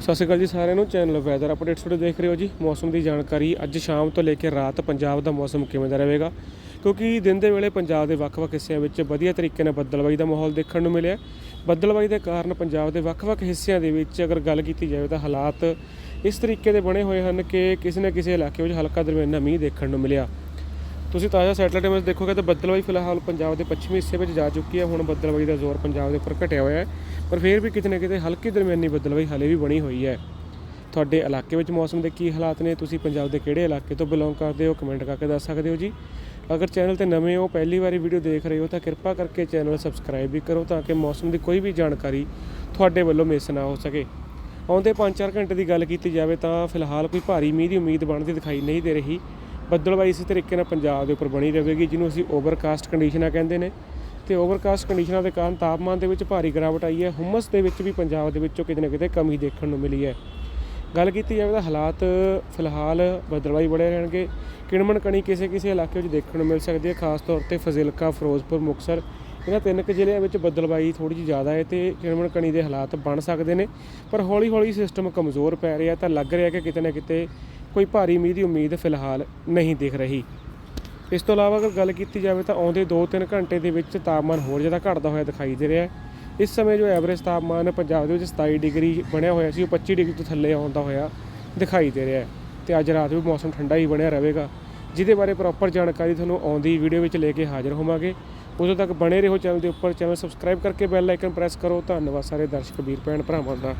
ਸਤਿ ਸ਼੍ਰੀ ਅਕਾਲ ਜੀ ਸਾਰਿਆਂ ਨੂੰ ਚੈਨਲ ਵੈਦਰ ਅਪਡੇਟਸ ਤੁਹਾਡੇ ਦੇਖ ਰਹੇ ਹੋ ਜੀ। ਮੌਸਮ ਦੀ ਜਾਣਕਾਰੀ ਅੱਜ ਸ਼ਾਮ ਤੋਂ ਲੈ ਕੇ ਰਾਤ ਪੰਜਾਬ ਦਾ ਮੌਸਮ ਕਿਵੇਂ ਦਾ ਰਹੇਗਾ? ਕਿਉਂਕਿ ਦਿਨ ਦੇ ਵੇਲੇ ਪੰਜਾਬ ਦੇ ਵੱਖ-ਵੱਖ ਹਿੱਸਿਆਂ ਵਿੱਚ ਵਧੀਆ ਤਰੀਕੇ ਨਾਲ ਬੱਦਲਬਾਈ ਦਾ ਮਾਹੌਲ ਦੇਖਣ ਨੂੰ ਮਿਲਿਆ। ਬੱਦਲਬਾਈ ਦੇ ਕਾਰਨ ਪੰਜਾਬ ਦੇ ਵੱਖ-ਵੱਖ ਹਿੱਸਿਆਂ ਦੇ ਵਿੱਚ ਅਗਰ ਗੱਲ ਕੀਤੀ ਜਾਵੇ ਤਾਂ ਹਾਲਾਤ ਇਸ ਤਰੀਕੇ ਦੇ ਬਣੇ ਹੋਏ ਹਨ ਕਿ ਕਿਸੇ ਨਾ ਕਿਸੇ ਇਲਾਕੇ ਵਿੱਚ ਹਲਕਾ ਦਰਮਿਆਨਾ ਮੀਂਹ ਦੇਖਣ ਨੂੰ ਮਿਲਿਆ। ਤੁਸੀਂ ਤਾਜ਼ਾ ਸੈਟਲਾਈਟ ਇਮੇਜ ਦੇਖੋਗੇ ਤਾਂ ਬੱਦਲਬਾਈ ਫਿਲਹਾਲ ਪੰਜਾਬ ਦੇ ਪੱਛਮੀ ਹਿੱਸੇ ਵਿੱਚ ਜਾ ਚੁੱਕੀ ਹੈ। ਹੁਣ ਬੱਦਲਬਾਈ ਦਾ ਜ਼ੋਰ ਪੰਜਾਬ ਦੇ ਉੱਪਰ ਘਟਿਆ ਹੋਇਆ ਹੈ। ਪਰ ਫਿਰ ਵੀ ਕਿਤੇ ਨਾ ਕਿਤੇ ਹਲਕੀ ਦਰਮਿਆਨੀ ਬੱਦਲਬਾਈ ਹਾਲੇ ਵੀ ਬਣੀ ਹੋਈ ਹੈ। ਤੁਹਾਡੇ ਇਲਾਕੇ ਵਿੱਚ ਮੌਸਮ ਦੇ ਕੀ ਹਾਲਾਤ ਨੇ? ਤੁਸੀਂ ਪੰਜਾਬ ਦੇ ਕਿਹੜੇ ਇਲਾਕੇ ਤੋਂ ਬਿਲੋਂਗ ਕਰਦੇ ਹੋ? ਕਮੈਂਟ ਕਰਕੇ ਦੱਸ ਸਕਦੇ ਹੋ ਜੀ। ਅਗਰ ਚੈਨਲ ਤੇ ਨਵੇਂ ਹੋ, ਪਹਿਲੀ ਵਾਰੀ ਵੀਡੀਓ ਦੇਖ ਰਹੇ ਹੋ ਤਾਂ ਕਿਰਪਾ ਕਰਕੇ ਚੈਨਲ ਸਬਸਕ੍ਰਾਈਬ ਵੀ ਕਰੋ ਤਾਂ ਕਿ ਮੌਸਮ ਦੀ ਕੋਈ ਵੀ ਜਾਣਕਾਰੀ ਤੁਹਾਡੇ ਵੱਲੋਂ ਮਿਸ ਨਾ ਹੋ ਸਕੇ। ਆਉਂਦੇ 5-4 ਘੰਟੇ ਦੀ ਗੱਲ ਕੀਤੀ ਜਾਵੇ ਤਾਂ ਫਿਲਹਾਲ ਕੋਈ ਭਾਰੀ ਮੀਂਹ ਦੀ ਉਮੀਦ ਬਣਦੀ ਦਿਖਾਈ ਨਹੀਂ ਦੇ ਰਹੀ। ਬੱਦਲਬਾਈ ਇਸੇ ਤਰੀਕੇ ਨਾਲ ਪੰਜਾਬ ਦੇ ਉੱਪਰ ਬਣੀ ਰਹੇਗੀ, ਜਿਹਨੂੰ ਅਸੀਂ ਓਵਰਕਾਸਟ ਕੰਡੀਸ਼ਨਾਂ ਕਹਿੰਦੇ ਨੇ। ਤੇ ਓਵਰਕਾਸਟ ਕੰਡੀਸ਼ਨਾਂ ਦੇ ਕਾਰਨ ਤਾਪਮਾਨ ਦੇ ਵਿੱਚ ਭਾਰੀ ਗਿਰਾਵਟ ਆਈ ਹੈ। ਹੁਮਸ ਦੇ ਵਿੱਚ ਵੀ ਪੰਜਾਬ ਦੇ ਵਿੱਚੋਂ ਕਿਤੇ ਨਾ ਕਿਤੇ ਕਮੀ ਦੇਖਣ ਨੂੰ ਮਿਲੀ ਹੈ। ਗੱਲ ਕੀਤੀ ਜਾਵੇ ਤਾਂ ਹਾਲਾਤ ਫਿਲਹਾਲ ਬਦਲਵਾਈ ਬੜੇ ਰਹਿਣਗੇ। ਕਿਣਮਣ ਕਣੀ ਕਿਸੇ ਕਿਸੇ ਇਲਾਕੇ ਵਿੱਚ ਦੇਖਣ ਨੂੰ ਮਿਲ ਸਕਦੀ ਹੈ, ਖਾਸ ਤੌਰ ਤੇ ਫਜ਼ਿਲਕਾ, ਫਿਰੋਜ਼ਪੁਰ ਮੁਕਸਰ ਇਹਨਾਂ ਤਿੰਨ ਕੁ ਜ਼ਿਲ੍ਹਿਆਂ ਵਿੱਚ ਬਦਲਵਾਈ ਥੋੜੀ ਜਿਹੀ ਜ਼ਿਆਦਾ ਹੈ ਤੇ ਕਿਣਮਣ ਕਣੀ ਦੇ ਹਾਲਾਤ ਬਣ ਸਕਦੇ ਨੇ। ਪਰ ਹੌਲੀ ਹੌਲੀ ਸਿਸਟਮ ਕਮਜ਼ੋਰ ਪੈ ਰਿਹਾ ਤਾਂ ਲੱਗ ਰਿਹਾ ਕਿ ਕਿਤੇ ਨਾ ਕਿਤੇ ਕੋਈ ਭਾਰੀ ਮੀਂਹ ਦੀ ਉਮੀਦ ਫਿਲਹਾਲ ਨਹੀਂ ਦਿਖ ਰਹੀ। ਇਸ ਤੋਂ ਇਲਾਵਾ ਅਗਰ ਗੱਲ ਕੀਤੀ ਜਾਵੇ ਤਾਂ ਆਉਂਦੇ 2-3 ਘੰਟੇ ਦੇ ਵਿੱਚ ਤਾਪਮਾਨ ਹੋਰ ਜ਼ਿਆਦਾ ਘਟਦਾ ਹੋਇਆ ਦਿਖਾਈ ਦੇ ਰਿਹਾ ਹੈ। ਇਸ ਸਮੇਂ ਜੋ ਐਵਰੇਜ ਤਾਪਮਾਨ ਪੰਜਾਬ ਦੇ ਵਿੱਚ 27 ਡਿਗਰੀ ਬਣਿਆ ਹੋਇਆ ਸੀ, ਉਹ 25 ਡਿਗਰੀ ਤੋਂ ਥੱਲੇ ਆਉਂਦਾ ਹੋਇਆ ਦਿਖਾਈ ਦੇ ਰਿਹਾ ਹੈ ਤੇ ਅੱਜ ਰਾਤ ਵੀ ਮੌਸਮ ਠੰਡਾ ਹੀ ਬਣਿਆ ਰਹੇਗਾ, ਜਿਹਦੇ ਬਾਰੇ ਪ੍ਰੋਪਰ ਜਾਣਕਾਰੀ ਤੁਹਾਨੂੰ ਆਉਂਦੀ ਵੀਡੀਓ ਵਿੱਚ ਲੈ ਕੇ ਹਾਜ਼ਰ ਹੋਵਾਂਗੇ। ਉਦੋਂ ਤੱਕ ਬਣੇ ਰਹੋ ਚੈਨਲ ਦੇ ਉੱਪਰ, ਚੈਨਲ ਸਬਸਕ੍ਰਾਈਬ ਕਰਕੇ ਬੈਲ ਆਈਕਨ ਪ੍ਰੈਸ ਕਰੋ। ਧੰਨਵਾਦ ਸਾਰੇ ਦਰਸ਼ਕ, ਵੀਰ, ਭੈਣ, ਭਰਾਵਾਂ ਦਾ।